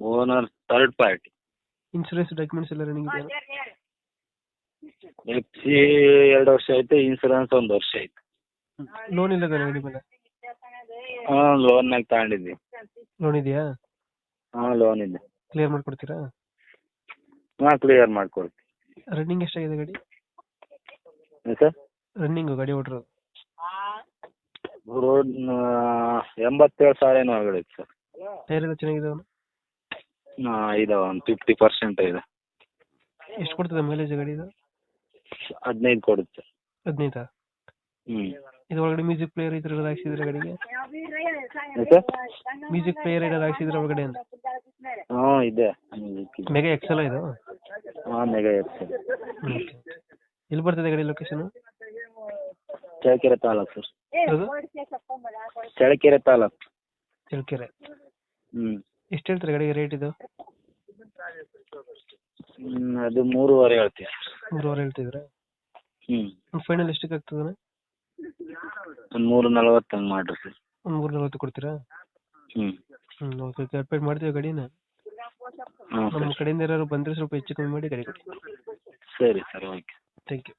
Owner third party insurance documents ಎಲ್ಲ running ಇದೆಯಾ F C ಎರಡು ವರ್ಷ ಐತೆ ಇನ್ಸೂರೆನ್ಸ್ ಒಂದು ವರ್ಷ ಐತೆ. ಲೋನ್ ಇಲ್ಲ ತಾನೆ ಗಾಡಿ ಮೇಲೆ? ಲೋನ್ ಲೋನ್ನಾಗ ತಗೊಂಡಿದ್ವಿ. ಲೋನ್ ಇದೆಯಾ? ಹಾ ಲೋನ್ ಇದೆ. ಕ್ಲಿಯರ್ ಮಾಡ್ಕೊಡ್ತೀರಾ? ಹಾ ಕ್ಲಿಯರ್ ಮಾಡ್ಕೊಡ್ತೀವಿ. ರನ್ನಿಂಗ್ ಎಷ್ಟಾಗಿದೆ ಗಾಡಿ? ಗಡಿ ಸರ್? ರನ್ನಿಂಗ್ ಗಾಡಿ ಓಡಿರೋದು ರೋಡ್ ಎಂಬತ್ತೇಳು ಸಾವಿರ ಏನೋ ಆಗೈತೆ ಸರ್. ಟೈರ್ ಎಲ್ಲ ಚೆನ್ನಾಗಿದೆ ಹಾಂ ಇದಾವೆ ಒಂದು ಫಿಫ್ಟಿ ಪರ್ಸೆಂಟ್ ಇದೆ. ಎಷ್ಟು ಕೊಡ್ತದೆ ಮೈಲೇಜ್ ಗಾಡಿ ಇದು? ಹದಿನೈದು ಕೊಡುತ್ತೆ. ಹದಿನೈದಾ? ಹ್ಞೂ ಇದು ಒಳಗಡೆ ಮ್ಯೂಸಿಕ್ ಪ್ಲೇಯರ್ ಏನಾದ್ರು ಹಾಕ್ಸಿದ್ರೆ ಗಾಡಿಗೆ? ಮ್ಯೂಸಿಕ್ ಪ್ಲೇಯರ್ ಏನಾದ್ರು ಹಾಕ್ಸಿದ್ರೆ ಒಳಗಡೆ ಅಂತ? ಹಾ ಇದೆ. ಇದೆ. ಮೆಗಾ ಎಕ್ಸೆಲ್ ಇದು? ಹಾಂ ಮೆಗಾ ಎಕ್ಸೆಲ್ ಎಲ್ಲಿ ಬರ್ತದೆ ಗಾಡಿ ಲೊಕೇಶನ್ ಚಳ್ಳಕೆರೆ ತಾಲೂಕು ಸರ್. ಚಳ್ಳಕೆರೆ ತಾಲೂಕು. ಚಳ್ಳಕೆರೆ. ಹ್ಞೂ ಎಷ್ಟು ಹೇಳ್ತಾರೆ ಗಾಡಿಗೆ ರೇಟ್ ಇದು? ಹ್ಮ್, ಅದು ಮೂರುವರೆ ಹೇಳ್ತೀಯ. ಮೂರುವರೆ ಹೇಳ್ತಿದ್ರೆ ಹ್ಞೂ ಫೈನಲ್ ಎಷ್ಟಕ್ಕೆ ಆಗ್ತದೆ ಒಂದು ಮೂರು ನಲವತ್ತು ಹಂಗೆ ಮಾಡಿರಿ ಸರ್. ಒಂದು ಮೂರು ನಲ್ವತ್ತು ಕೊಡ್ತೀರಾ? ಹ್ಮ್. ಹ್ಞೂ ಓಕೆ ಕಾರ್ಪೇಟ್ ಮಾಡ್ತೀವಿ ಗಾಡಿನ. ಹಾಂ ನಮ್ಮ ಸರ್. ಕಡೆಯಿಂದ ಯಾರು ಬಂದರೆ ಸ್ವಲ್ಪ ಹೆಚ್ಚು ಕಮ್ಮಿ ಮಾಡಿ ಗಾಡಿ ಕೊಡಿ. ಸರಿ ಸರ್ ಓಕೆ ಥ್ಯಾಂಕ್ ಯು